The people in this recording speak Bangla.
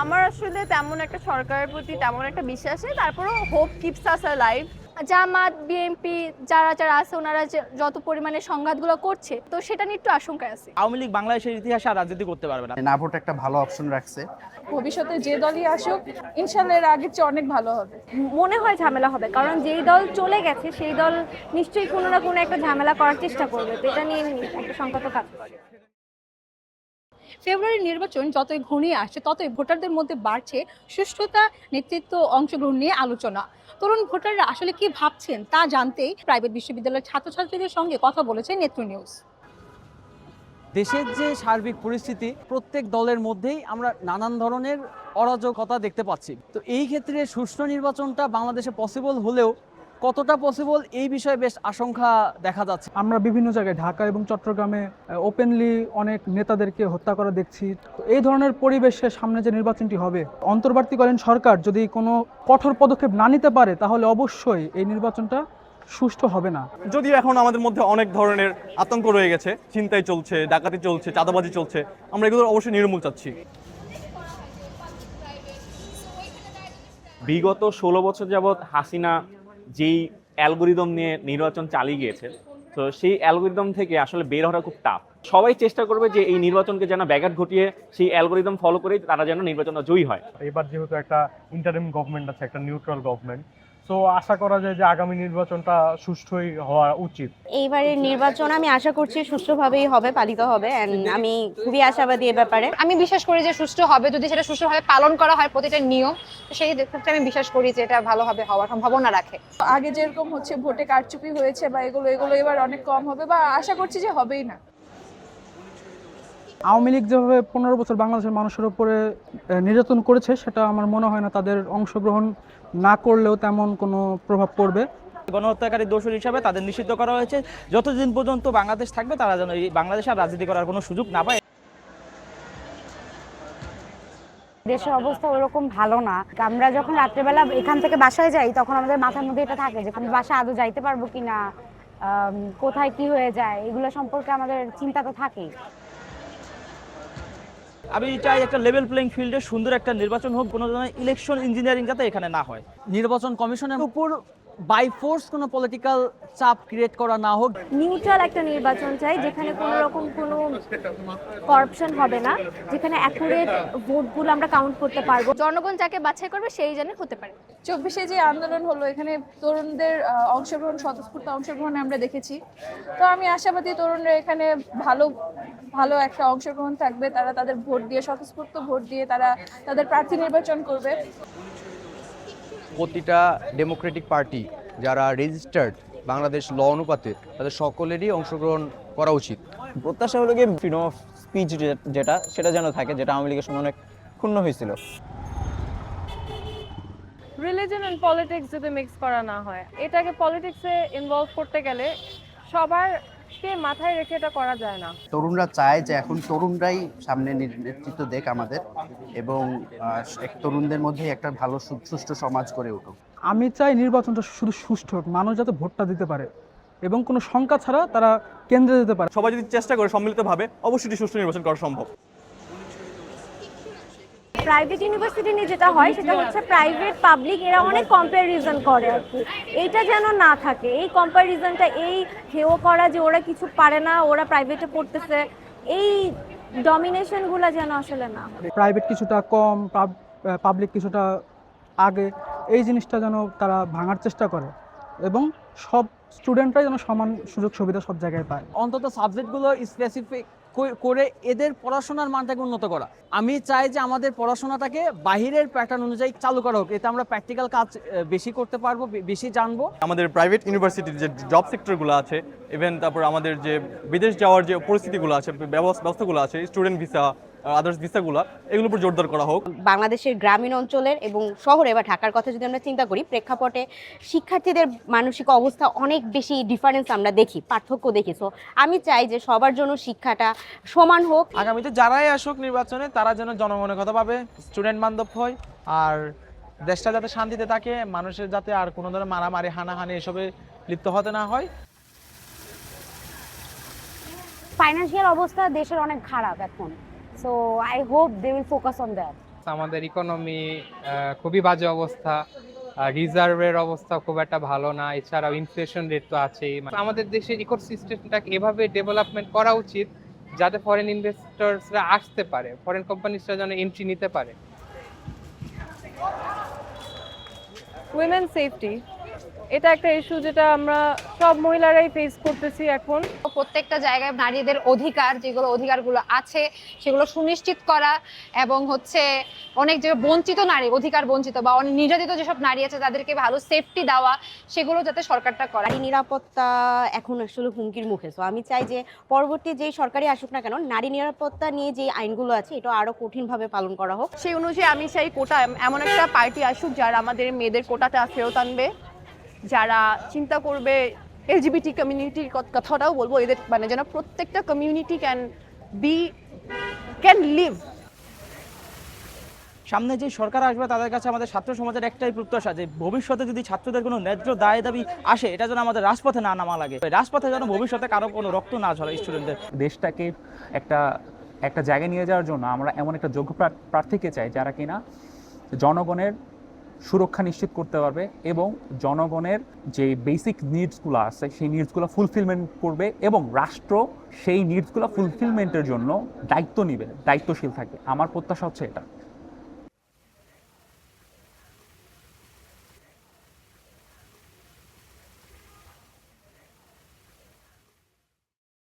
আমার আসলে তেমন একটা সরকারের প্রতি তেমন একটা বিশ্বাস নেই। তারপরেও hope keeps us live Jamaat BNP যারা যারা আছে ওনারা যে যত পরিমাণে সংঘাতগুলো করছে তো সেটা নিয়ে একটু আশঙ্কায় আছে। আওয়ামী লীগ বাংলাদেশের ইতিহাসে আর রাজনীতি করতে পারবে না। না ভোট একটা ভালো অপশন রাখছে। ভবিষ্যতে যে দলই আসুক ইনশাল্লাহ এর আগের চেয়ে অনেক ভালো হবে। মনে হয় ঝামেলা হবে কারণ যেই দল চলে গেছে সেই দল নিশ্চয়ই কোনো না কোনো একটা ঝামেলা করার চেষ্টা করবে। তো এটা নিয়ে একটা সংকট কাজ করে ফেব্রুয়ারি নির্বাচন যতই ঘনিয়ে আসছে, ততই ভোটারদের মধ্যে বাড়ছে সুষ্ঠুতা, নেতৃত্ব, অংশগ্রহণ নিয়ে আলোচনা। তরুণ ভোটাররা আসলে কি ভাবছেন তা জানতেই প্রাইভেট বিশ্ববিদ্যালয়ের ছাত্রছাত্রীদের সঙ্গে কথা বলেছে নেত্র নিউজ। দেশের যে সার্বিক পরিস্থিতি, প্রত্যেক দলের মধ্যেই আমরা নানান ধরনের অরাজকতা দেখতে পাচ্ছি। তো এই ক্ষেত্রে সুষ্ঠু নির্বাচনটা বাংলাদেশে পসিবল হলেও কতটা পসিবল এই বিষয়ে বেশ আশঙ্কা দেখা যাচ্ছে। আমরা বিভিন্ন জায়গায় ঢাকা এবং চট্টগ্রামে ওপেনলি অনেক নেতাদেরকে হত্যা করা দেখছি। তো এই ধরনের পরিবেশে সামনে যে নির্বাচনটি হবে অন্তর্বর্তীকালীন সরকার যদি কোনো কঠোর পদক্ষেপ না নিতে পারে তাহলে অবশ্যই এই নির্বাচনটা সুষ্ঠু হবে না। যদিও এখন আমাদের মধ্যে অনেক ধরনের আতঙ্ক রয়ে গেছে। চিন্তাই চলছে ডাকাতি চলছে চাঁদাবাজি চলছে। আমরা এগুলো অবশ্যই নির্মূল চাচ্ছি। বিগত ষোলো বছর যাবৎ হাসিনা যেই অ্যালগোরিদম নিয়ে নির্বাচন চালিয়ে গিয়েছে, তো সেই অ্যালগোরিদম থেকে আসলে বের হওয়া খুব টাফ সবাই চেষ্টা করবে যে এই নির্বাচনকে যেন ব্যাঘাত ঘটিয়ে সেই অ্যালগোরিদম ফলো করে তারা যেন নির্বাচনে জয়ী হয়। এবার যেহেতু একটা ইন্টারিম গভর্নমেন্ট আছে, একটা নিউট্রাল গভর্নমেন্ট সো আশা করা যায় যে আগামী নির্বাচনটা সুষ্ঠুই হওয়া উচিত। এইবারের নির্বাচন আমি আশা করছি সুষ্ঠুভাবেই হবে পালিত হবে and আমি খুবই আশাবাদী এ ব্যাপারে। আমি বিশ্বাস করি যে সুষ্ঠু হবে যদি সেটা সুষ্ঠুভাবে পালন করা হয় প্রতিটা নিয়ম তো সেই ক্ষেত্রে আমি বিশ্বাস করি যে এটা ভালোভাবে হওয়ার সম্ভাবনা রাখে। আগে যেরকম হচ্ছে ভোটে কারচুপি হয়েছে বা এগুলো এগুলো এবার অনেক কম হবে বা আশা করছি যে হবেই না। আওয়ামী লীগ যেভাবে পনেরো বছর বাংলাদেশের মানুষের উপরে নির্যাতন করেছে সেটা আমার মনে হয় না তাদের অংশগ্রহণ না করলেও তেমন কোনো প্রভাব পড়বে। গণহত্যাকারী দোষর হিসাবে তাদের নিষিদ্ধ করা হয়েছে। যতদিন পর্যন্ত বাংলাদেশ থাকবে তারা যেন এই বাংলাদেশে আর রাজনীতি করার কোনো সুযোগ না পায়। দেশের অবস্থা ওরকম ভালো না। আমরা যখন রাত্রেবেলা এখান থেকে বাসায় যাই তখন আমাদের মাথার মধ্যে এটা থাকে যে আমি বাসায় আদৌ যাইতে পারব কিনা? আম, কোথায় কি হয়ে যায়? এগুলো সম্পর্কে আমাদের চিন্তা তো থাকেই। আমি চাই একটা লেভেল প্লেইং ফিল্ডে সুন্দর একটা নির্বাচন হোক কোনো ধরনের ইলেকশন ইঞ্জিনিয়ারিং যাতে এখানে না হয়। নির্বাচন কমিশনের উপর বাই ফোর্স কোনো পলিটিক্যাল চাপ ক্রিয়েট করা না হোক। নিউট্রাল একটা নির্বাচন চাই যেখানে কোনো রকম কোনো করাপশন হবে না যেখানে অ্যাকুরেট ভোটগুলো আমরা কাউন্ট করতে পারব। জনগণ যাকে বাছাই করবে সেই জানে হতে পারে। চব্বিশে যে আন্দোলন হলো এখানে তরুণদের অংশগ্রহণ স্বতঃস্ফূর্ত অংশগ্রহণ আমরা দেখেছি। তো আমি আশাবাদী তরুণরা এখানে ভালো ভালো একটা অংশগ্রহণ থাকবে। তারা তাদের ভোট দিয়ে স্বতঃস্ফূর্ত ভোট দিয়ে তারা তাদের প্রার্থী নির্বাচন করবে। প্রতিটা ডেমোক্রেটিক পার্টি যারা রেজিস্টার্ড বাংলাদেশ ল অনুপাতে তাদের সকলেরই অংশগ্রহণ করা উচিত। প্রত্যাশা হলো গিয়ে ফ্রিডম অফ স্পিচ যেটা সেটা যেন থাকে যেটা আওয়ামী লীগের সময় অনেক ক্ষুণ্ণ হয়েছিল। রিলিজন অ্যান্ড পলিটিক্স যদি মিক্স করা না হয় এটাকে পলিটিক্সে ইনভলভ করতে গেলে সবারকে মাথায় রেখে এটা করা যায় না। তরুণরা চায় যে এখন তরুণরাই সামনে নেতৃত্ব দেখ আমাদের এবং এক তরুণদের মধ্যে একটা ভালো সু- সুষ্ঠু সমাজ করে উঠুক। আমি চাই নির্বাচনটা শুধু সুষ্ঠু হোক মানুষ যাতে ভোটটা দিতে পারে এবং কোনো শঙ্কা ছাড়া তারা কেন্দ্রে যেতে পারে। সবাই যদি চেষ্টা করে সম্মিলিতভাবে অবশ্যই সুষ্ঠু নির্বাচন করা সম্ভব। প্রাইভেট ইউনিভার্সিটি নিয়ে যেটা হয় সেটা হচ্ছে প্রাইভেট পাবলিক এরা অনেক কম্প্যারিজন করে আর কি এইটা যেন না থাকে এই কম্প্যারিজনটা এই হেও করা যে ওরা কিছু পারে না ওরা প্রাইভেটে পড়তেছে এই ডমিনেশনগুলো যেন আসলে না। প্রাইভেট কিছুটা কম পাবলিক কিছুটা আগে এই জিনিসটা যেন তারা ভাঙার চেষ্টা করে এবং সব স্টুডেন্টরাই যেন সমান সুযোগ সুবিধা সব জায়গায় পায় অন্তত সাবজেক্টগুলো স্পেসিফিক করে এদের পড়াশোনার মানটাকে উন্নত করা। আমি চাই যে আমাদের পড়াশোনাটাকে বাহিরের প্যাটার্ন অনুযায়ী চালু করা হোক। এতে আমরা প্র্যাকটিক্যাল কাজ বেশি করতে পারব বেশি জানব। আমাদের প্রাইভেট ইউনিভার্সিটির যে জব সেক্টরগুলো আছে ইভেন তারপর আমাদের যে বিদেশ যাওয়ার যে পরিস্থিতিগুলো আছে ব্যবস্থাগুলো আছে স্টুডেন্ট ভিসা আদার্স ভিসাগুলো এগুলোর উপর জোরদার করা হোক। বাংলাদেশের গ্রামীণ অঞ্চলের এবং শহরে বা ঢাকার কথা যদি আমরা চিন্তা করি প্রেক্ষাপটে শিক্ষার্থীদের মানসিক অবস্থা অনেক বেশি ডিফারেন্স আমরা দেখি পার্থক্য দেখি। সো আমি চাই যে সবার জন্য শিক্ষাটা সমান হোক। আগামীতে যারাই আসুক নির্বাচনে তারা যেন জনগণের কথা পাবে স্টুডেন্ট বান্ধব হয় আর দেশটা যাতে শান্তিতে থাকে মানুষের যাতে আর কোনো ধরনের মারামারি হানাহানি এসবে লিপ্ত হতে না হয়। ফাইন্যান্সিয়াল অবস্থা দেশের অনেক খারাপ এখন। So I hope they will focus on that আমাদের ইকোনমি খুবই বাজে অবস্থা। রিজার্ভের অবস্থা খুব একটা ভালো না। এছাড়াও ইনফ্লেশন রেট তো আছেই। মানে আমাদের দেশের ইকোসিস্টেমটাকে এভাবে ডেভেলপমেন্ট করা উচিত যাতে ফরেন ইনভেস্টরসরা আসতে পারে। ফরেন কোম্পানিজরা যেন এন্ট্রি নিতে পারে। উইমেন সেফটি এটা একটা ইস্যু যেটা আমরা সব মহিলারাই ফেস করতেছি এখন। প্রত্যেকটা জায়গায় নারীদের অধিকার যেগুলো অধিকারগুলো আছে সেগুলো সুনিশ্চিত করা এবং হচ্ছে অনেক যে বঞ্চিত নারী অধিকার বঞ্চিত বা অনেক নির্যাতিত যেসব নারী আছে তাদেরকে ভালো সেফটি দেওয়া সেগুলো যাতে সরকারটা করে। নারী নিরাপত্তা এখন আসলে হুমকির মুখে। তো আমি চাই যে পরবর্তী যেই সরকারি আসুক না কেন নারী নিরাপত্তা নিয়ে যে আইনগুলো আছে এটা আরও কঠিনভাবে পালন করা হোক। সেই অনুযায়ী আমি চাই কোটা এমন একটা পার্টি আসুক যারা আমাদের মেয়েদের কোটাটা ফেরত আনবে যারা চিন্তা করবে এলজিবিটি কমিউনিটির কথাটাও বলব এদের মানে যেন প্রত্যেকটা community can be can live সামনে যে সরকার আসবে তাদের কাছে আমাদের ছাত্র সমাজের একটাই প্রত্যাশা যে ভবিষ্যতে যদি ছাত্রদের কোনো ন্যায্য দায় দাবি আসে এটা যেন আমাদের রাজপথে না নামা লাগে। রাজপথে যেন ভবিষ্যতে কারও কোনো রক্ত না ঝরে স্টুডেন্টদের দেশটাকে একটা একটা জায়গায় নিয়ে যাওয়ার জন্য আমরা এমন একটা যোগ্য প্রা- প্রার্থীকে চাই যারা কিনা জনগণের সুরক্ষা নিশ্চিত করতে পারবে এবং জনগণের যে বেসিক নিডসগুলো আছে, সেই নিডসগুলো ফুলফিলমেন্ট করবে এবং রাষ্ট্র সেই নিডসগুলো ফুলফিলমেন্টের জন্য দায়িত্ব নিবে, দায়িত্বশীল থাকবে আমার প্রত্যাশা হচ্ছে এটা।